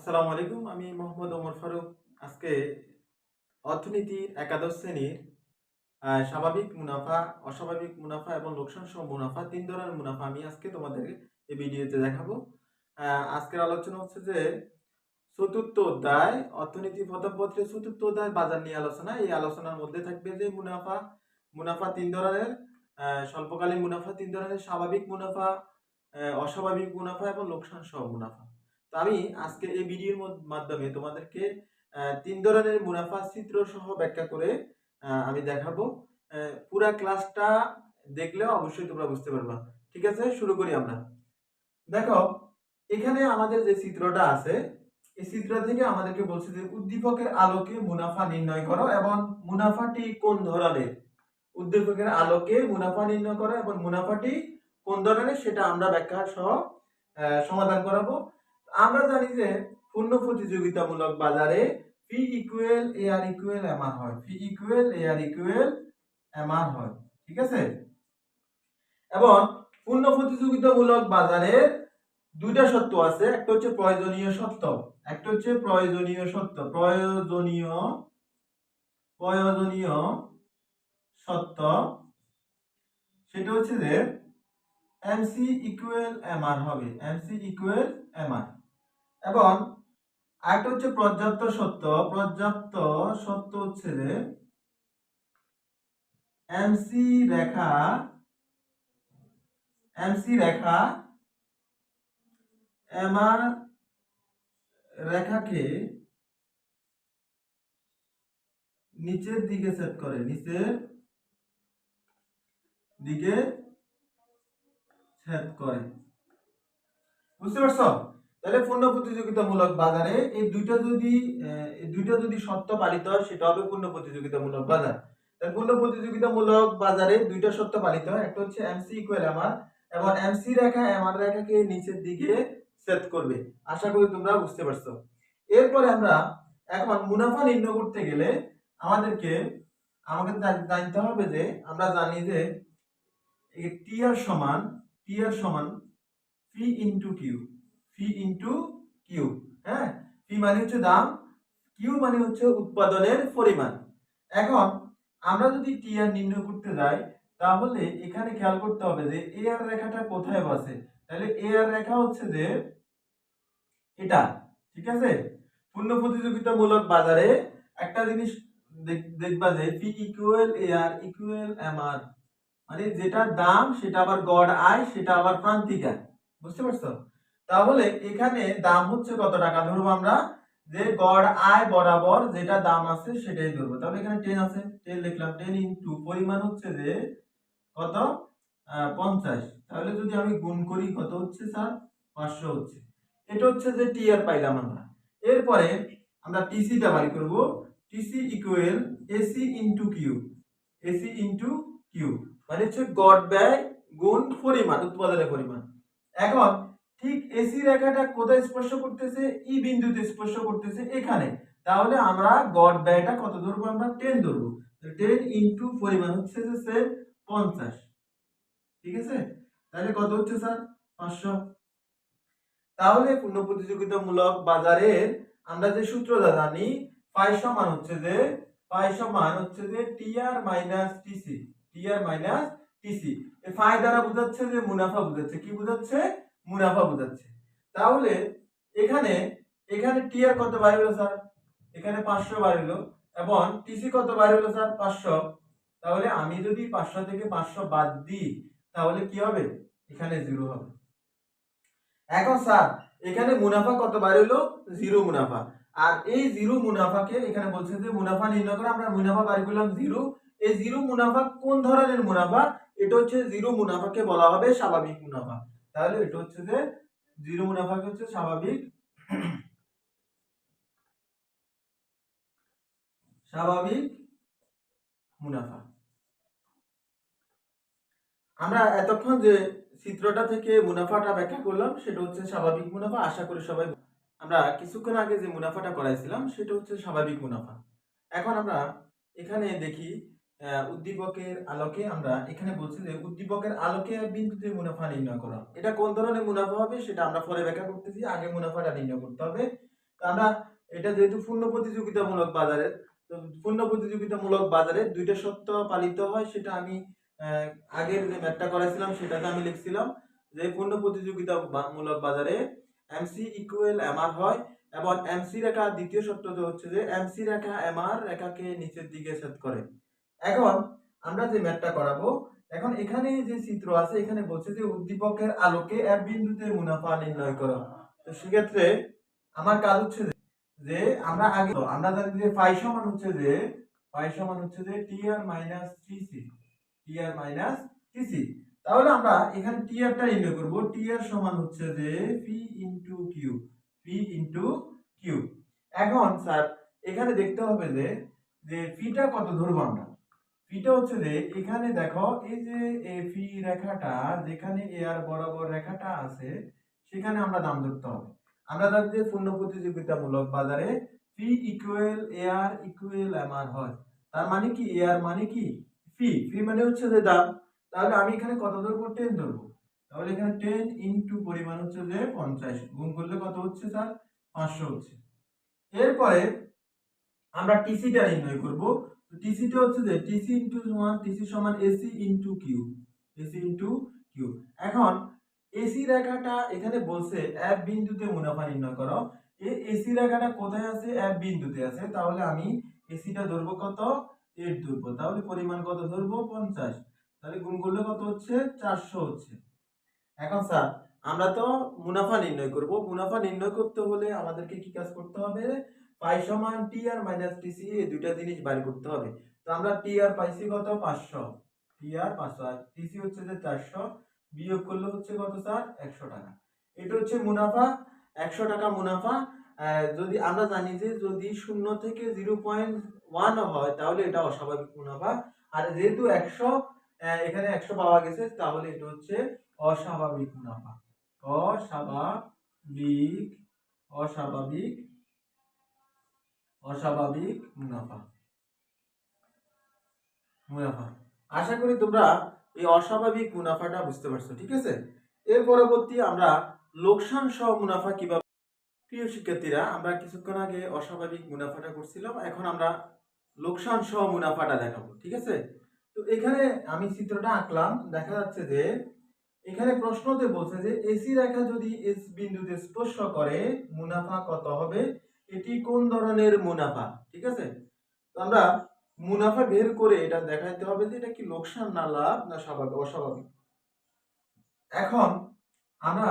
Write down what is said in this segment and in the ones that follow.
আসসালামু আলাইকুম, আমি মোহাম্মদ ওমর ফারুক। আজকে অর্থনীতির একাদশ শ্রেণির স্বাভাবিক মুনাফা, অস্বাভাবিক মুনাফা এবং লোকসান সহ মুনাফা, তিন ধরনের মুনাফা আমি আজকে তোমাদের এই ভিডিওতে দেখাবো। আজকের আলোচনা হচ্ছে যে চতুর্থ অধ্যায়, অর্থনীতি প্রথম পত্রের চতুর্থ অধ্যায় বাজার নিয়ে আলোচনা। এই আলোচনার মধ্যে থাকবে যে মুনাফা মুনাফা তিন ধরনের স্বল্পকালীন মুনাফা তিন ধরনের, স্বাভাবিক মুনাফা অস্বাভাবিক মুনাফা এবং লোকসান সহ মুনাফা। তো আমি আজকে এই ভিডিওর মাধ্যমে তোমাদেরকে তিন ধরনের মুনাফা চিত্র সহ ব্যাখ্যা করে আমি দেখাবো। পুরা ক্লাসটা দেখলে অবশ্যই তোমরা বুঝতে পারবা। ঠিক আছে? শুরু করি আমরা। দেখো, এখানে আমাদের যে চিত্রটা আছে, এই চিত্র থেকে আমাদেরকে বলছে যে উদ্দীপকের আলোকে মুনাফা নির্ণয় করো এবং মুনাফাটি কোন ধরনের? উদ্দীপকের আলোকে মুনাফা নির্ণয় করো এবং মুনাফাটি কোন ধরনের সেটা আমরা ব্যাখ্যা সহ সমাধান করাবো। আমরা জানি যে পূর্ণ প্রতিযোগিতামূলক বাজারে P equal A R equal M হয়। P equal A R equal M হয়। ঠিক আছে? এবং পূর্ণ প্রতিযোগিতামূলক বাজারে দুইটা সত্য আছে। একটা হচ্ছে প্রয়োজনীয় সত্য। একটা হচ্ছে প্রয়োজনীয় সত্য। প্রয়োজনীয় প্রয়োজনীয় সত্য। সেটা হচ্ছে যে এমসি ইকুয়াল এমআর হবে। এমসি ইকুয়াল এমআর এবং আরেকটা হচ্ছে পর্যাপ্ত সত্য। পর্যাপ্ত সত্য হচ্ছে যে এমসি রেখা এমসি রেখা এমআর রেখাকে নিচের দিকে সেট করে, নিচের দিকে ছেদ করে। বুঝতে পারছ? তাহলে পূর্ণ প্রতিযোগিতামূলক বাজারে এই দুইটা যদি দুইটা যদি সত্য পালিত হয়, সেটা হবে পূর্ণ প্রতিযোগিতামূলক বাজার। তাহলে পূর্ণ প্রতিযোগিতামূলক বাজারে দুইটা সত্য পালিত হয়। একটা হচ্ছে এমসি ইকুয়াল এমআর এবং এমসি রেখা এমআর রেখাকে নিচের দিকে সেট করবে। আশা করি তোমরা বুঝতে পারছ। এরপরে আমরা এখন মুনাফা নির্ণয় করতে গেলে আমাদেরকে আমাকে জানতে হবে যে আমরা জানি যে টি আর সমান টি আর সমান P into Q P into Q হ্যাঁ? মানে হচ্ছে দাম কিউ মানে হচ্ছে উৎপাদনের পরিমাণ। এখন, আমরা যদি টি আর নির্ণয় করতে যাই, তাহলে এখানে খেয়াল করতে হবে যে এ আর রেখাটা কোথায় বসে? তাহলে এ আর রেখা হচ্ছে যে এটা, ঠিক আছে? পূর্ণ প্রতিযোগিতামূলক বাজারে একটা জিনিস দেখ- দেখবা যে P equal A R equal M R মানে যেটা দাম, সেটা আবার গড় আয়, সেটা আবার প্রান্তিক আয় বুঝতে পারছ? তাহলে এখানে দাম হচ্ছে কত টাকা? ধরবো আমরা যে গড় আয় বরাবর যেটা দাম আছে সেটাই ধরবো। তাহলে এখানে টেন আছে। টেন লিখলাম। টেন ইন্টু পরিমাণ হচ্ছে যে কত? পঞ্চাশ। তাহলে যদি আমি গুণ করি, কত হচ্ছে স্যার পাঁচশো হচ্ছে। এটা হচ্ছে যে টি আর পাইলাম আমরা। এরপরে আমরা টিসিটা বাড়ি করব। TC equal AC into Q AC into Q মানে হচ্ছে গড় ব্যয় গুণ পরিমাণ, উৎপাদনের পরিমাণ। এখন ঠিক এসি রেখাটা কোথায় স্পর্শ করতেছে? ই বিন্দুতে স্পর্শ করতেছে এখানে। তাহলে আমরা গড় ব্যয়টা কত ধরবো? আমরা টেন ধরবো। টেন ইন্টু পরিমাণ হচ্ছে যে পঞ্চাশ। ঠিক আছে? তাহলে কত হচ্ছে স্যার পাঁচশো। তাহলে পূর্ণ প্রতিযোগিতামূলক বাজারের আমরা যে সূত্রটা জানি পাই সমান হচ্ছে যে পাই সমান হচ্ছে যে TR minus TC TR minus TC এই ফাই দ্বারা বোঝাচ্ছে যে মুনাফা বোঝাচ্ছে। কি বোঝাচ্ছে? মুনাফা বোঝাচ্ছে। তাহলে এখানে এখানে টিআর কত বাড়িল স্যার? এখানে পাঁচশো বাড়িল। এবং টিসি কত বাড়িল স্যার? পাঁচশো। তাহলে আমি যদি পাঁচশো থেকে পাঁচশো বাদ দিই, তাহলে কি হবে? এখানে জিরো হবে। এখন স্যার, এখানে মুনাফা কত বাড়িল? জিরো মুনাফা। আর এই জিরো মুনাফাকে এখানে বলছে যে মুনাফা নির্ণয় করে আমরা মুনাফা বাড়ি করলাম জিরো। এই জিরো মুনাফা কোন ধরনের মুনাফা? এটা হচ্ছে জিরো মুনাফাকে বলা হবে স্বাভাবিক মুনাফা। তাহলে এটা হচ্ছে যে জিরো মুনাফাকে হচ্ছে স্বাভাবিক স্বাভাবিক মুনাফা। আমরা এতক্ষণ যে চিত্রটা থেকে মুনাফাটা ব্যাখ্যা করলাম, সেটা হচ্ছে স্বাভাবিক মুনাফা। আশা করি সবাই আমরা কিছুক্ষণ আগে যে মুনাফাটা করাইছিলাম, সেটা হচ্ছে স্বাভাবিক মুনাফা। এখন আমরা এখানে দেখি উদ্দীপকের আলোকে আমরা এখানে বলছি যে উদ্দীপকের আলোকে বিন্দুতে মুনাফা নির্ণয় করা। এটা কোন ধরনের মুনাফা হবে সেটা আমরা পরে ব্যাখ্যা করতেছি, আগে মুনাফাটা নির্ণয় করতে হবে। আমরা এটা যেহেতু পূর্ণ প্রতিযোগিতামূলক বাজারের তো পূর্ণ প্রতিযোগিতামূলক বাজারে দুইটা সত্য পালিত হয়, সেটা আমি আগের যে ম্যাথটা করাইছিলাম সেটাতে আমি লিখছিলাম যে পূর্ণ প্রতিযোগিতামূলক বাজারে এমসি ইকুয়াল এমআর হয় এবং এমসি রেখা দ্বিতীয় সত্যটা হচ্ছে যে এমসি রেখা এমআর রেখাকে নিচের দিকে সেট করে। এখন আমরা যে ম্যাথটা করাবো, এখন এখানে যে চিত্র আছে, এখানে বলছে যে উদ্দীপকের আলোকে এক বিন্দুতে মুনাফা নির্ণয় করো। তো সেক্ষেত্রে আমার কাজ হচ্ছে যে- আমরা আগে, আমরা জানি যে ফাই সমান হচ্ছে যে ফাই সমান হচ্ছে যে T R minus TC T R minus TC তাহলে আমরা এখানে টি আরটা নির্ণয় করব। টি আর সমান হচ্ছে যে P into Q P into Q এখন স্যার, এখানে দেখতে হবে যে যে ফিটা কত ধরবো আমরা? ফিটা হচ্ছে যে, এখানে দেখো, এই যে ফি রেখাটা, যেখানে এ আর বরাবর রেখাটা আছে, সেখানে আমরা দাম ধরতে হবে। আমরা জানি যে পূর্ণ প্রতিযোগিতামূলক বাজারে P equal A R equal M R হয়। তার মানে কি? এ আর মানে কি? ফি ফি মানে হচ্ছে যে দাম। তাহলে আমি এখানে কত ধরবো? টেন ধরবো। তাহলে এখানে টেন ইন্টু পরিমাণ হচ্ছে যে পঞ্চাশ। গুণ করলে কত হচ্ছে স্যার? পাঁচশো হচ্ছে। এরপরে আমরা টিসিটা নির্ণয় করব। টিসিটা হচ্ছে যে টিসি ইন্টু সমান টিসি সমান AC into Q AC into Q এখন এসি রেখাটা এখানে বলছে এক বিন্দুতে মুনাফা নির্ণয় করো। এই এসি রেখাটা কোথায় আছে? এক বিন্দুতে আছে। তাহলে আমি এসিটা ধরবো কত? এইট ধরবো। তাহলে পরিমাণ কত ধরবো? পঞ্চাশ। তাহলে গুণ করলে কত হচ্ছে? চারশো হচ্ছে। এখন স্যার, আমরা তো মুনাফা নির্ণয় করব। মুনাফা নির্ণয় করতে হলে আমাদেরকে কি কাজ করতে হবে? পাই সমান টি আর মাইনাস টিসি এই দুইটা জিনিস বাইর করতে হবে। তো আমরা টি আর পাইছি কত? পাঁচশো। টি আর পাঁচশো। আর টিসি হচ্ছে যে চারশো। বিয়োগ করলে হচ্ছে কত স্যার? একশো টাকা। এটা হচ্ছে মুনাফা। একশো টাকা মুনাফা। যদি আমরা জানি যে যদি শূন্য থেকে জিরো পয়েন্ট ওয়ান হয়, তাহলে এটা অস্বাভাবিক মুনাফা। আর যেহেতু একশো এখানে একশো পাওয়া গেছে, তাহলে এটা হচ্ছে অস্বাভাবিক মুনাফা। অস্বাভাবিক অস্বাভাবিক অস্বাভাবিক মুনাফা। মুনাফা। আশা করি তোমরা এই অস্বাভাবিক মুনাফাটা বুঝতে পারছ, ঠিক আছে? এর পরবর্তী আমরা লোকসান সহ মুনাফা কীভাবে প্রিয় শিক্ষার্থীরা, আমরা কিছুক্ষণ আগে অস্বাভাবিক মুনাফাটা করছিলাম, এখন আমরা লোকসান সহ মুনাফাটা দেখাবো, ঠিক আছে? তো এখানে আমি চিত্রটা আঁকলাম, দেখা যাচ্ছে যে এখানে প্রশ্নতে বলছে যে এসি রেখা যদি এস বিন্দুতে স্পর্শ করে, মুনাফা কত হবে? এটি কোন ধরনের মুনাফা? ঠিক আছে? তো আমরা মুনাফা বের করে এটা দেখাইতে হবে যে এটা কি লোকসান না লাভ না স্বাভাবিক, অস্বাভাবিক। এখন আমরা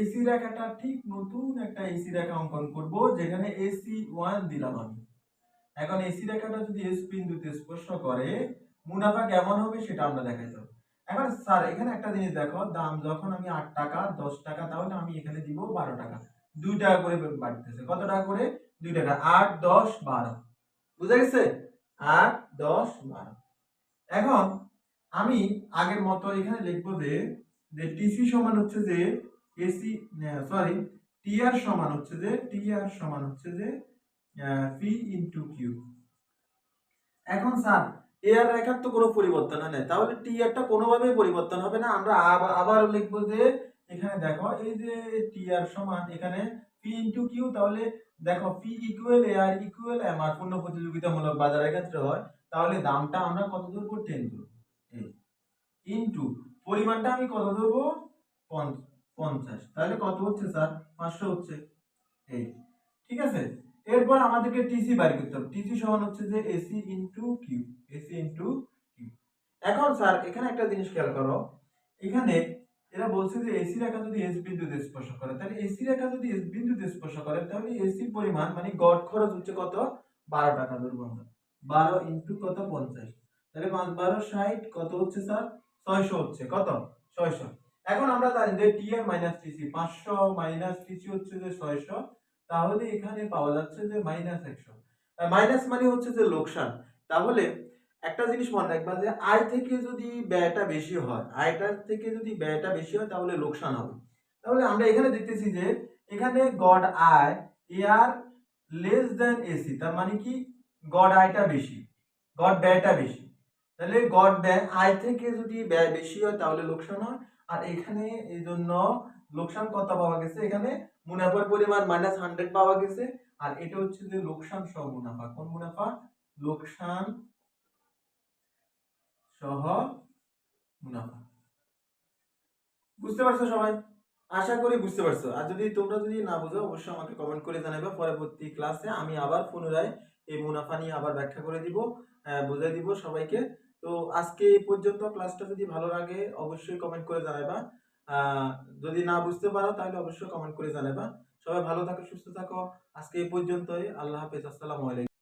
এসি রেখাটা ঠিক নতুন একটা এসি রেখা অঙ্কন করব, যেখানে এসি ওয়ান দিলাম আমি। এখন এসি রেখাটা যদি এস বিন্দুতে স্পর্শ করে, মুনাফা কেমন হবে সেটা আমরা দেখাইতে হবে। এখন স্যার, এখানে একটা জিনিস দেখো, দাম যখন আমি আট টাকা, দশ টাকা, তাহলে আমি এখানে দিব বারো টাকা। দুই টাকা করে বাড়তেছে। কত টাকা করে? দুই টাকা। আট, দশ, বারো। বুঝা গেছে? আট, দশ, বারো। এখন আমি আগের মতো এখানে লিখব যে যে টিসি সমান হচ্ছে যে এসি সরি টিআর সমান হচ্ছে যে টিআর সমান হচ্ছে যে পি ইন্টু কিউ এখন স্যার এআর রেখার তো কোনো পরিবর্তন হয় না তাহলে টি আরটা কোনোভাবেই পরিবর্তন হবে না। আমরা আবার লিখব যে এখানে দেখো, এই যে টি আর সমান, এখানে পি ইন্টু কিউ তাহলে দেখো P equal A R equal M R পূর্ণ প্রতিযোগিতামূলক বাজারের ক্ষেত্রে হয়। তাহলে দামটা আমরা কত ধরবো টেন এই ইন্টু পরিমাণটা আমি কত ধরবো? পঞ্চাশ। তাহলে কত হচ্ছে স্যার? পাঁচশো হচ্ছে। এই, ঠিক আছে? এরপর আমাদেরকে টিসি বাইর করতে হবে। টিসি সমান হচ্ছে যে AC into Q AC into Q এখন স্যার, এখানে একটা জিনিস খেয়াল করো। এখানে এরা বলছে যে এসি রেখা যদি এস বিন্দুতে স্পর্শ করে, তাহলে এসি রেখা যদি এস বিন্দুতে স্পর্শ করে, তাহলে এসির পরিমাণ মানে গড় খরচ হচ্ছে কত? বারো টাকা আমরা বারো ইন্টু কত? পঞ্চাশ। তাহলে পাঁচ, বারো, ষাট, কত হচ্ছে স্যার? ছয়শো হচ্ছে। কত? ছয়শো। এখন আমরা জানি যে টি আর মাইনাস টিসি পাঁচশো মাইনাস টিসি হচ্ছে যে ছয়শো। তাহলে এখানে পাওয়া যাচ্ছে যে মাইনাস একশো। মাইনাস মানে হচ্ছে যে লোকসান। তাহলে একটা জিনিস মনে রাখবা যে আয় থেকে যদি ব্যয়টা বেশি হয় আয়টার থেকে যদি ব্যয়টা বেশি হয় তাহলে লোকসান হবে। তাহলে আমরা এখানে দেখতেছি যে এখানে গড আয়, এ আর লেস দেন এসি তার মানে কি? গড আয়টা বেশি, গড ব্যয়টা বেশি। তাহলে গড ব্যয়, আয় থেকে যদি ব্যয় বেশি হয় তাহলে লোকসান হয়। আর এখানে এই জন্য লোকসান কত পাওয়া গেছে? এখানে মুনাফার পরিমাণ মাইনাস হান্ড্রেড পাওয়া গেছে। আর এটা হচ্ছে যে লোকসান সহ মুনাফা। কোন মুনাফা? লোকসান সহ মুনাফা বুঝতে পারছ সবাই? আশা করি বুঝতে পারছ। আর যদি তোমরা যদি না বুঝো, অবশ্যই আমাকে কমেন্ট করে জানাবে পরবর্তী ক্লাসে আমি আবার পুনরায় এই মুনাফা নিয়ে আবার ব্যাখ্যা করে দিব বুঝাই দিব সবাইকে। তো আজকে এই পর্যন্ত ক্লাসটা যদি ভালো লাগে, অবশ্যই কমেন্ট করে জানাবা যদি না বুঝতে পারো, তাহলে অবশ্যই কমেন্ট করে জানাবা সবাই ভালো থাকো, সুস্থ থাকো। আজকে এই পর্যন্তই। আল্লাহ হাফেজ। আসসালামু আলাইকুম।